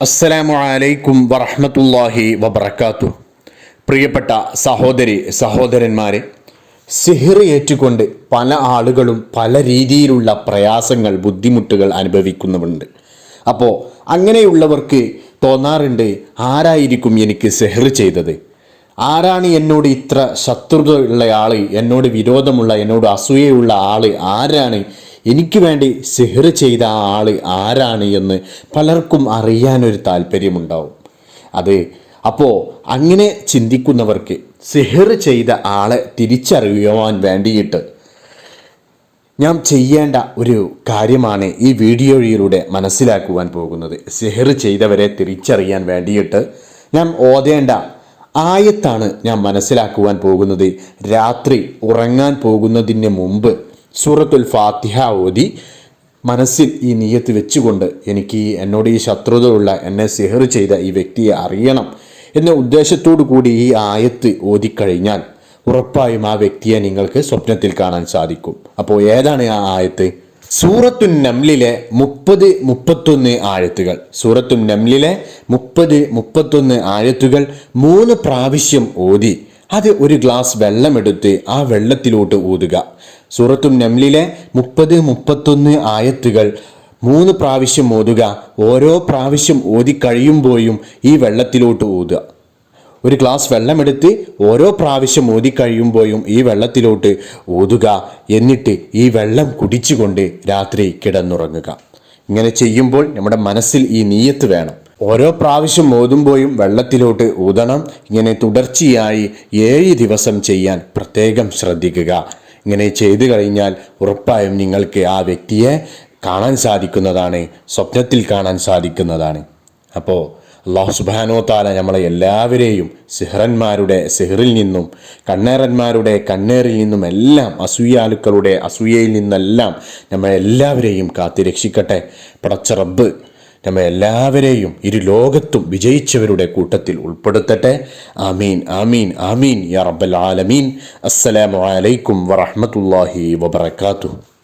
അസ്സലാമു അലൈക്കും വറഹ്മത്തുള്ളാഹി വബർക്കാത്തു പ്രിയപ്പെട്ട സഹോദരി സഹോദരന്മാരെ സിഹിർ ഏറ്റുകൊണ്ട് പല ആളുകളും പല രീതിയിലുള്ള പ്രയാസങ്ങൾ ബുദ്ധിമുട്ടുകൾ അനുഭവിക്കുന്നുണ്ട് അപ്പോൾ അങ്ങനെയുള്ളവർക്ക് തോന്നാറുണ്ട് ആരായിരിക്കും എനിക്ക് സിഹിർ ചെയ്തത്? ആരാണ് എന്നോട് ഇത്ര ശത്രുതയുള്ള ആൾ എന്നോട് വിരോധമുള്ള എന്നോട് അസൂയയുള്ള ആൾ ആരാണ് എനിക്ക് വേണ്ടി സിഹർ ചെയ്ത ആ ആൾ ആരാണ് എന്ന് പലർക്കും അറിയാനൊരു താല്പര്യമുണ്ടാവും. അത് അപ്പോൾ അങ്ങനെ ചിന്തിക്കുന്നവർക്ക് സിഹർ ചെയ്ത ആളെ തിരിച്ചറിയുവാൻ വേണ്ടിയിട്ട് ഞാൻ ചെയ്യേണ്ട ഒരു കാര്യമാണ് ഈ വീഡിയോയിലൂടെ മനസ്സിലാക്കുവാൻ പോകുന്നത്. സിഹർ ചെയ്തവരെ തിരിച്ചറിയാൻ വേണ്ടിയിട്ട് ഞാൻ ഓതേണ്ട ആയത്താണ് ഞാൻ മനസ്സിലാക്കുവാൻ പോകുന്നത്. രാത്രി ഉറങ്ങാൻ പോകുന്നതിന് മുമ്പ് സൂറത്തുൽ ഫാത്തിഹ ഓതി മനസ്സിൽ ഈ നീയത്ത് വെച്ചുകൊണ്ട് എനിക്ക് എന്നോട് ഈ ശത്രുതയുള്ള എന്നെ സിഹർ ചെയ്ത ഈ വ്യക്തിയെ അറിയണം എന്ന ഉദ്ദേശത്തോടു കൂടി ഈ ആയത്ത് ഓതിക്കഴിഞ്ഞാൽ ഉറപ്പായും ആ വ്യക്തിയെ നിങ്ങൾക്ക് സ്വപ്നത്തിൽ കാണാൻ സാധിക്കും. അപ്പോൾ ഏതാണ് ആ ആയത്ത്? സൂറത്തുൻ നംലിലെ മുപ്പത് മുപ്പത്തൊന്ന് ആഴത്തുകൾ. സൂറത്തുൻ നംലിലെ മുപ്പത് മുപ്പത്തൊന്ന് ആഴത്തുകൾ മൂന്ന് പ്രാവശ്യം ഓതി അത് ഒരു ഗ്ലാസ് വെള്ളമെടുത്ത് ആ വെള്ളത്തിലോട്ട് ഊതുക. സൂറത്തും നംലിലെ മുപ്പത് മുപ്പത്തൊന്ന് ആയത്തുകൾ മൂന്ന് പ്രാവശ്യം ഓതുക. ഓരോ പ്രാവശ്യം ഓതി കഴിയുമ്പോഴും ഈ വെള്ളത്തിലോട്ട് ഊതുക. ഒരു ഗ്ലാസ് വെള്ളമെടുത്ത് ഓരോ പ്രാവശ്യം ഓതി കഴിയുമ്പോഴും ഈ വെള്ളത്തിലോട്ട് ഊതുക. എന്നിട്ട് ഈ വെള്ളം കുടിച്ചുകൊണ്ട് രാത്രി കിടന്നുറങ്ങുക. ഇങ്ങനെ ചെയ്യുമ്പോൾ നമ്മുടെ മനസ്സിൽ ഈ നീയത്ത് വേണം. ഓരോ പ്രാവശ്യം ഓതുമ്പോഴും വെള്ളത്തിലോട്ട് ഊതണം. ഇങ്ങനെ തുടർച്ചയായി ഏഴ് ദിവസം ചെയ്യാൻ പ്രത്യേകം ശ്രദ്ധിക്കുക. ഇങ്ങനെ ചെയ്തു കഴിഞ്ഞാൽ ഉറപ്പായും നിങ്ങൾക്ക് ആ വ്യക്തിയെ കാണാൻ സാധിക്കുന്നതാണ് സ്വപ്നത്തിൽ കാണാൻ സാധിക്കുന്നതാണ്. അപ്പോൾ അള്ളാഹു സുബാനോ താല നമ്മളെ എല്ലാവരെയും സിഹ്റന്മാരുടെ സിഹറിൽ നിന്നും കണ്ണേറന്മാരുടെ കണ്ണേറിൽ നിന്നും എല്ലാം അസൂയാലുക്കളുടെ അസൂയയിൽ നിന്നെല്ലാം നമ്മളെല്ലാവരെയും കാത്തു രക്ഷിക്കട്ടെ പടച്ച റബ്ബ് നമ്മെ എല്ലാവരെയും ഇരു ലോകത്തും വിജയിച്ചവരുടെ കൂട്ടത്തിൽ ഉൾപ്പെടുത്തട്ടെ. ആമീൻ ആമീൻ ആമീൻ. യാ റബ്ബൽ ആലമീൻ. അസ്സലാമു അലൈക്കും വറഹ്മത്തുള്ളാഹി വബറകാതുഹു.